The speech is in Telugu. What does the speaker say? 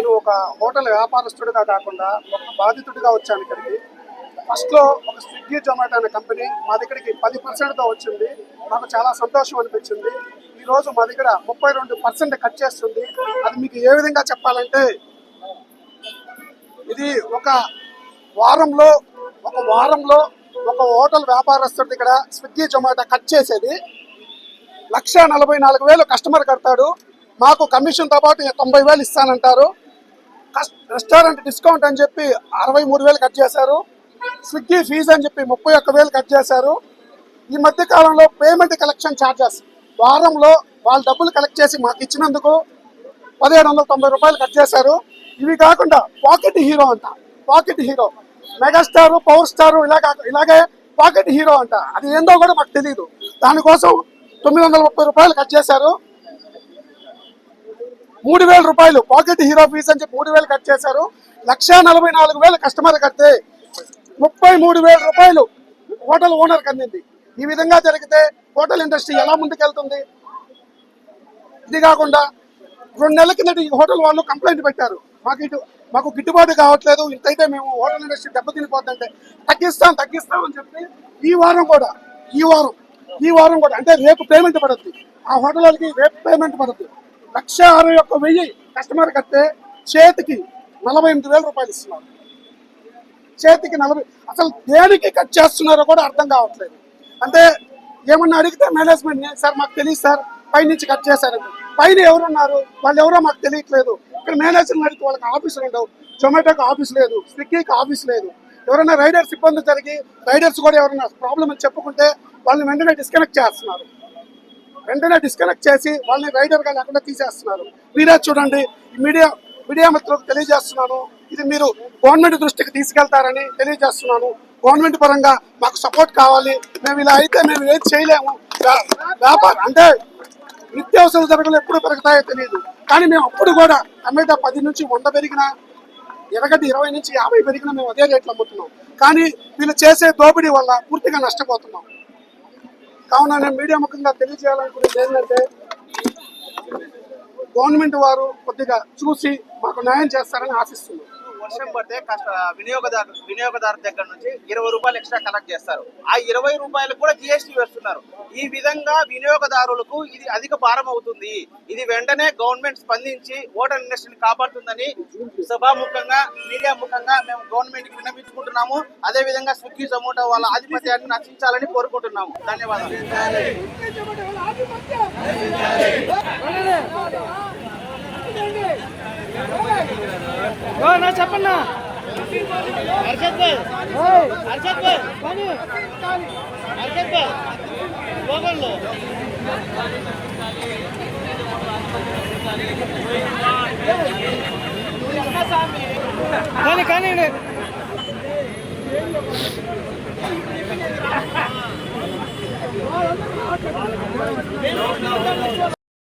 నేను ఒక హోటల్ వ్యాపారస్తుడిగా కాకుండా ఒక బాధితుడిగా వచ్చాను ఇక్కడికి. ఫస్ట్లో ఒక స్విగ్గీ జొమాటో అనే కంపెనీ మా దగ్గరికి పది పర్సెంట్తో వచ్చింది. నాకు చాలా సంతోషం అనిపించింది. ఈరోజు మా దగ్గర ముప్పై రెండు పర్సెంట్ కట్ చేస్తుంది. అది మీకు ఏ విధంగా చెప్పాలంటే ఇది ఒక వారంలో ఒక వారంలో ఒక హోటల్ వ్యాపారస్తుడి ఇక్కడ స్విగ్గీ జొమాటో కట్ చేసేది. లక్ష నలభై నాలుగు వేలు కస్టమర్ కడతాడు. మాకు కమిషన్తో పాటు తొంభై వేలు ఇస్తానంటారు. రెస్టారెంట్ డిస్కౌంట్ అని చెప్పి అరవై మూడు వేలు కట్ చేశారు. స్విగ్గీ ఫీజు అని చెప్పి ముప్పై ఒక్క వేలు కట్ చేశారు. ఈ మధ్య కాలంలో పేమెంట్ కలెక్షన్ ఛార్జెస్ వారంలో వాళ్ళు డబ్బులు కలెక్ట్ చేసి మాకు ఇచ్చినందుకు పదిహేడు వందల తొంభై రూపాయలు కట్ చేశారు. ఇవి కాకుండా పాకెట్ హీరో అంట. Pocket hero. Megastar power star ఇలా ఇలాగే పాకెట్ హీరో అంట. అది ఏందో కూడా మాకు తెలియదు దానికోసం తొమ్మిది వందల ముప్పై రూపాయలు కట్ చేశారు. మూడు వేల రూపాయలు. పాకెట్ హీరో ఫీజ్ అని చెప్పి మూడు వేలు కట్ చేశారు. లక్ష నలభై నాలుగు వేలు కస్టమర్ కడితే ముప్పై మూడు వేల రూపాయలు హోటల్ ఓనర్ అందింది. ఈ విధంగా జరిగితే హోటల్ ఇండస్ట్రీ ఎలా ముందుకెళ్తుంది? ఇది కాకుండా రెండు నెలల కిందట ఈ హోటల్ వాళ్ళు కంప్లైంట్ పెట్టారు. మాకు ఇటు మాకు గిట్టుబాటు కావట్లేదు. ఇంతైతే మేము హోటల్ ఇండస్ట్రీ దెబ్బతినిపోతుందంటే తగ్గిస్తాం తగ్గిస్తాం అని చెప్పి ఈ వారం కూడా ఈ వారం ఈ వారం కూడా అంటే రేపు పేమెంట్ పడుతుంది ఆ హోటల్ వాళ్ళకి రేపు పేమెంట్ పడుతుంది లక్ష అరవై ఒక్క వెయ్యి కస్టమర్ కడితే చేతికి నలభై ఎనిమిది వేల రూపాయలు ఇస్తున్నారు. చేతికి నలభై అసలు దేనికి కట్ చేస్తున్నారో కూడా అర్థం కావట్లేదు. అంటే ఏమన్నా అడిగితే మేనేజ్మెంట్ సార్ మాకు తెలియదు సార్ పైనుంచి కట్ చేశారంట పైన ఎవరున్నారు? వాళ్ళు ఎవరో మాకు తెలియట్లేదు. ఇక్కడ మేనేజర్ని అడిగితే వాళ్ళకి ఆఫీసులు ఉండవు. జొమాటోకి ఆఫీస్ లేదు. స్విగ్గీకి ఆఫీస్ లేదు. ఎవరైనా రైడర్స్ ఇబ్బంది జరిగి రైడర్స్ కూడా ఎవరైనా ప్రాబ్లం అని చెప్పుకుంటే వాళ్ళని వెంటనే డిస్కనెక్ట్ చేస్తున్నారు. వెంటనే డిస్కనెక్ట్ చేసి వాళ్ళని రైడర్గా లేకుండా తీసేస్తున్నారు. మీరే చూడండి మీడియా మీడియా మిత్రులకు తెలియజేస్తున్నాను. ఇది మీరు గవర్నమెంట్ దృష్టికి తీసుకెళ్తారని తెలియజేస్తున్నాను. గవర్నమెంట్ పరంగా మాకు సపోర్ట్ కావాలి. మేము ఇలా అయితే మేము ఏం చేయలేము. వ్యాపారం అంటే నిత్యావసర ధరలు ఎప్పుడు పెరుగుతాయో తెలియదు కానీ మేము అప్పుడు కూడా టమాటా పది నుంచి వంద పెరిగినా ఎరగడ్డ ఇరవై నుంచి యాభై పెరిగినా మేము అదే రేట్లు అమ్ముతున్నాం. కానీ వీళ్ళు చేసే దోపిడీ వల్ల పూర్తిగా నష్టపోతున్నాం. కావున నేను మీడియా ముఖంగా తెలియజేయాలనుకునేది ఏంటంటే గవర్నమెంట్ వారు కొద్దిగా చూసి మాకు న్యాయం చేస్తారని ఆశిస్తున్నాను వర్షం పడితే కష్ట వినియోగదారు వినియోగదారు దగ్గర నుంచి ఇరవై రూపాయలు ఎక్స్ట్రా కలెక్ట్ చేస్తారు. ఆ ఇరవై రూపాయలు కూడా జిఎస్టీ వేస్తున్నారు. ఈ విధంగా వినియోగదారులకు ఇది అధిక భారం అవుతుంది. ఇది వెంటనే గవర్నమెంట్ స్పందించి ఓటర్ ఇండస్ట్రీని కాపాడుతుందని సభాముఖంగా మీడియా ముఖంగా మేము గవర్నమెంట్కి విన్నపించుకుంటున్నాము అదే విధంగా స్విగ్గీ జొమాటో వాళ్ళ ఆధిపత్యాన్ని నశించాలని కోరుకుంటున్నాము. ధన్యవాదాలు. నా చెప్పన్నా. హర్షద్ భాయ్ హర్షద్ భాయ్ హర్షద్ భాయ్ గోగల్లో కానీ కానీ